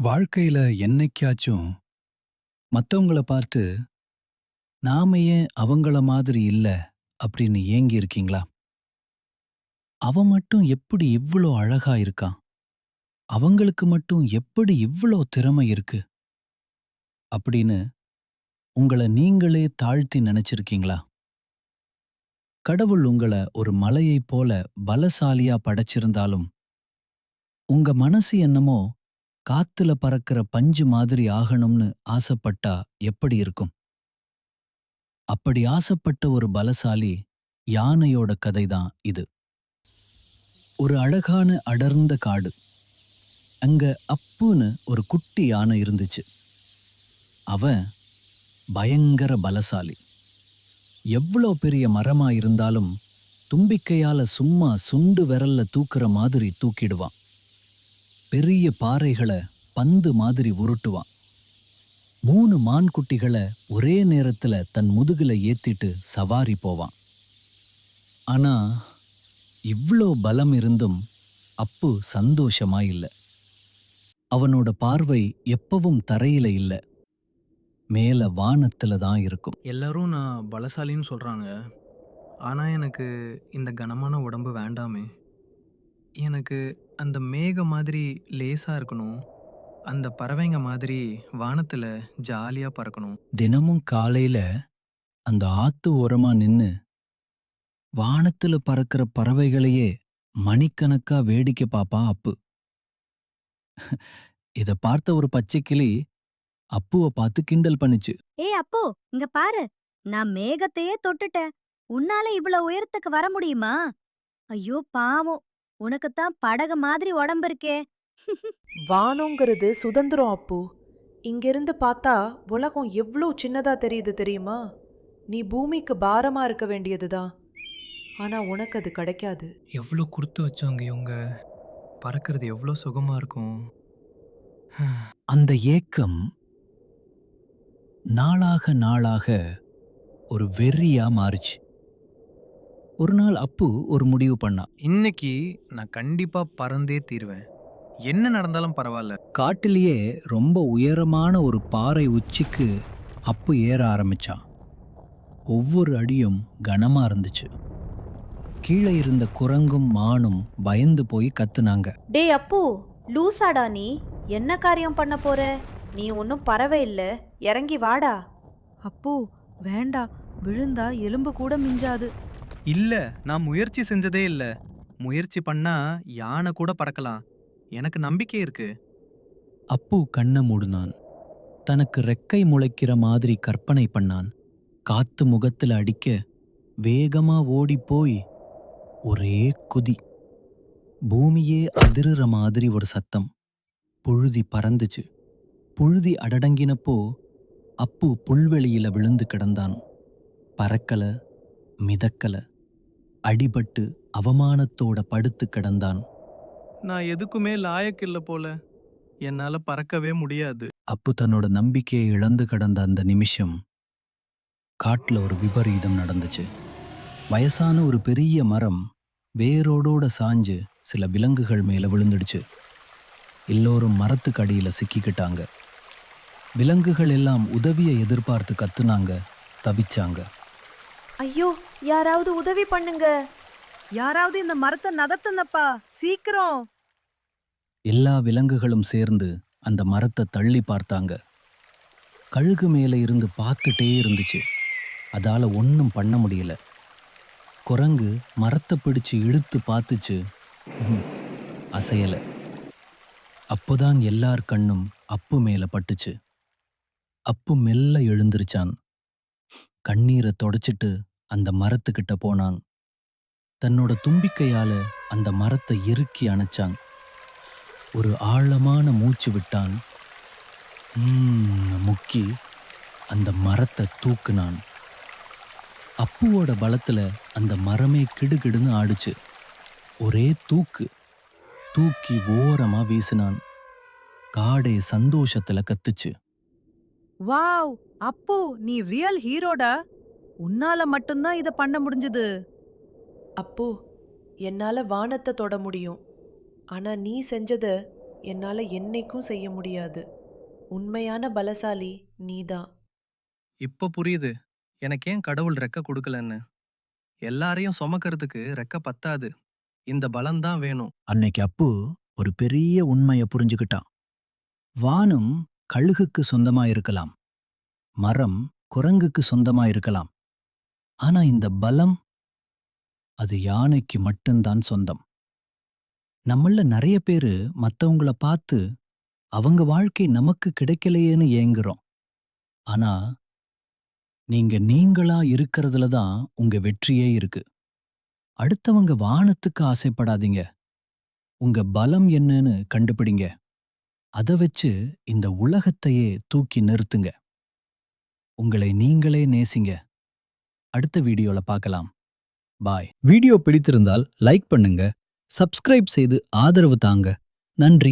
வாழ்க்கையில என்னைக்காச்சும் மத்தவங்கள பார்த்து நாம ஏன் அவங்கள மாதிரி இல்ல? அப்படின்னு ஏங்கி இருக்கீங்களா? அவன் மட்டும் எப்படி இவ்ளோ அழகா இருக்கான்? அவங்களுக்கு மட்டும் எப்படி இவ்ளோ திறமை இருக்கு? அப்படின்னு உங்கள நீங்களே தாழ்த்தி நினைச்சிருக்கீங்களா? கடவுள் உங்கள ஒரு மலையைப் போல பலசாலியா படைச்சிருந்தாலும் உங்க மனசு என்னமோ காத்துல பறக்கிற பஞ்சு மாதிரி ஆகணும்னு ஆசைப்பட்டா எப்படி இருக்கும்? அப்படி ஆசைப்பட்ட ஒரு பலசாலி யானையோட கதைதான் இது. ஒரு அழகான அடர்ந்த காடு. அங்க அப்புன்னு ஒரு குட்டி யானை இருந்துச்சு. அவன் பயங்கர பலசாலி. எவ்வளோ பெரிய மரமா இருந்தாலும் தும்பிக்கையால சும்மா சுண்டு விரல்ல தூக்குற மாதிரி தூக்கிடுவான். பெரிய பாறைகளை பந்து மாதிரி உருட்டுவான். மூணு மான் குட்டிகளை ஒரே நேரத்தில் தன் முதுகில் ஏத்திட்டு சவாரி போவான். ஆனா இவ்வளோ பலம் இருந்தும் அப்பு சந்தோஷமா இல்லை. அவனோட பார்வை எப்பவும் தரையில இல்லை. மேல வானத்துல தான் இருக்கும். எல்லாரும் நான் பலசாலின்னு சொல்கிறாங்க ஆனால் எனக்கு இந்த கனமான உடம்பு வேண்டாமே. எனக்கு அந்த மேக மாதிரி லேசாக இருக்கணும். அந்த பறவைங்க மாதிரி வானத்தில் ஜாலியாக பறக்கணும். தினமும் காலையில அந்த ஆத்து ஓரமா நின்னு வானத்துல பறக்கிற பறவைகளையே மணிக்கணக்கா வேடிக்கை பாப்பான் அப்பு. இத பார்த்த ஒரு பச்சைக்கிளி அப்புவ பார்த்து கிண்டல் பண்ணுச்சு. ஏய் அப்போ இங்க பாரு நான் மேகத்தையே தொட்டுட்டேன். உன்னால இவ்வளவு உயரத்துக்கு வர முடியுமா? ஐயோ பாவம். உனக்குத்தான் படகு மாதிரி உடம்பு இருக்கே. வானங்கிறது சுதந்திரம் அப்பு. இங்கிருந்து பார்த்தா உலகம் எவ்வளோ சின்னதா தெரியுது தெரியுமா? நீ பூமிக்கு பாரமா இருக்க வேண்டியதுதான். ஆனா உனக்கு அது கிடைக்காது. எவ்வளோ கொடுத்து வச்சாங்க இவங்க. பறக்கிறது எவ்வளோ சுகமாக இருக்கும். அந்த ஏக்கம் நாளாக நாளாக ஒரு வெறியா மாறுச்சு. ஒரு நாள் அப்பு ஒரு முடிவு பண்ணான் இன்னைக்கு நான் கண்டிப்பாக பறந்தே தீருவேன். என்ன நடந்தாலும் பரவாயில்ல. காட்டிலேயே ரொம்ப உயரமான ஒரு பாறை உச்சிக்கு அப்பு ஏற ஆரம்பிச்சான் ஒவ்வொரு அடியும் கனமா இருந்துச்சு. கீழே இருந்த குரங்கும் மானும் பயந்து போய் கத்துனாங்க. டேய் அப்பு லூசாடா நீ. என்ன காரியம் பண்ண போற? நீ ஒன்றும் பறவை இல்ல. இறங்கி வாடா. அப்போ வேண்டா. விழுந்தா எலும்பு கூட மிஞ்சாது. இல்லை நான் முயற்சி செஞ்சதே இல்லை. முயற்சி பண்ணா யானை கூட பறக்கலாம். எனக்கு நம்பிக்கை இருக்கு. அப்பு கண்ணை மூடினான். தனக்கு ரெக்கை முளைக்கிற மாதிரி கற்பனை பண்ணான். காத்து முகத்துல அடிக்க வேகமா ஓடிப் போய் ஒரே குதி. பூமியே அதிருற மாதிரி ஒரு சத்தம். புழுதி பறந்துச்சு. புழுதி அடடங்கினப்போ அப்பு புல்வெளியில விழுந்து கிடந்தான். பறக்கல மிதக்கல. அடிபட்டு அவமானத்தோட படுத்து கிடந்தான். நான் எதுக்குமே லாயக்கு இல்லை போல. என்னால் பறக்கவே முடியாது. அப்பு தன்னோட நம்பிக்கையை இழந்து கடந்த அந்த நிமிஷம் காட்டுல ஒரு விபரீதம் நடந்துச்சு. வயசான ஒரு பெரிய மரம் வேரோடோட சாஞ்சு சில விலங்குகள் மேல விழுந்துடுச்சு. எல்லோரும் மரத்துக்கு அடியில சிக்கிக்கிட்டாங்க. விலங்குகள் எல்லாம் உதவியை எதிர்பார்த்து கத்துனாங்க தவிச்சாங்க. ஐயோ யாராவது உதவி பண்ணுங்க. யாராவது இந்த மரத்தை நதத்துனப்பா சீக்கிரம். எல்லா விலங்குகளும் சேர்ந்து அந்த மரத்தை தள்ளி பார்த்தாங்க. கழுகு மேலே இருந்து பார்த்துட்டே இருந்துச்சு. அதால ஒன்றும் பண்ண முடியல. குரங்கு மரத்தை பிடிச்சு இழுத்து பார்த்துச்சு. அசையல. அப்போதான் எல்லார் கண்ணும் அப்பு மேல பட்டுச்சு. அப்பு மெல்ல எழுந்திருச்சான். கண்ணீரை தொடச்சிட்டு அந்த மரத்துக்கிட்ட போனான். தன்னோட தும்பிக்கையால அந்த மரத்தை இறுக்கி அணைச்சான். ஒரு ஆழமான மூச்சு விட்டான். முக்கி அந்த மரத்தை தூக்குனான். அப்புவோட பலத்தில் அந்த மரமே கிடுகிடுன்னு ஆடுச்சு. ஒரே தூக்கு. தூக்கி ஓரமாக வீசினான். காடே சந்தோஷத்துல கத்துச்சு. வாவ் அப்போ நீ ரியல் ஹீரோடா உன்னால மட்டும்தான் இத பண்ண முடிஞ்சது. அப்போ என்னால வானத்தை தொட முடியும். ஆனா நீ செஞ்சத என்னால என்னைக்கும் செய்ய முடியாது. உண்மையான பலசாலி நீதான் இப்போ புரியுது. எனக்கு ஏன் கடவுள் ரெக்க கொடுக்கலன்னு? எல்லாரையும் சுமக்கிறதுக்கு ரெக்க பத்தாது. இந்த பலம்தான் வேணும். அன்னைக்கு அப்பு ஒரு பெரிய உண்மைய புரிஞ்சுக்கிட்டான். வானம் கழுகுக்கு சொந்தமா இருக்கலாம் மரம் குரங்குக்கு சொந்தமா இருக்கலாம் ஆனா இந்த பலம் அது யானைக்கு மட்டும்தான் சொந்தம். நம்மள நிறைய பேரு மத்தவங்கள பார்த்து அவங்க வாழ்க்கை நமக்கு கிடைக்கலையேன்னு ஏங்குறோம். ஆனா நீங்க நீங்களா இருக்கிறதுல தான் உங்க வெற்றியே இருக்கு. அடுத்தவங்க வானத்துக்கு ஆசைப்படாதீங்க. உங்க பலம் என்னன்னு கண்டுபிடிங்க. அத வச்சு இந்த உலகத்தையே தூக்கி நிறுத்துங்க. உங்களை நீங்களே நேசிங்க. அடுத்த வீடியோல பார்க்கலாம் பாய். வீடியோ பிடித்திருந்தால் லைக் பண்ணுங்க. சப்ஸ்கிரைப் செய்து ஆதரவு தாங்க. நன்றி.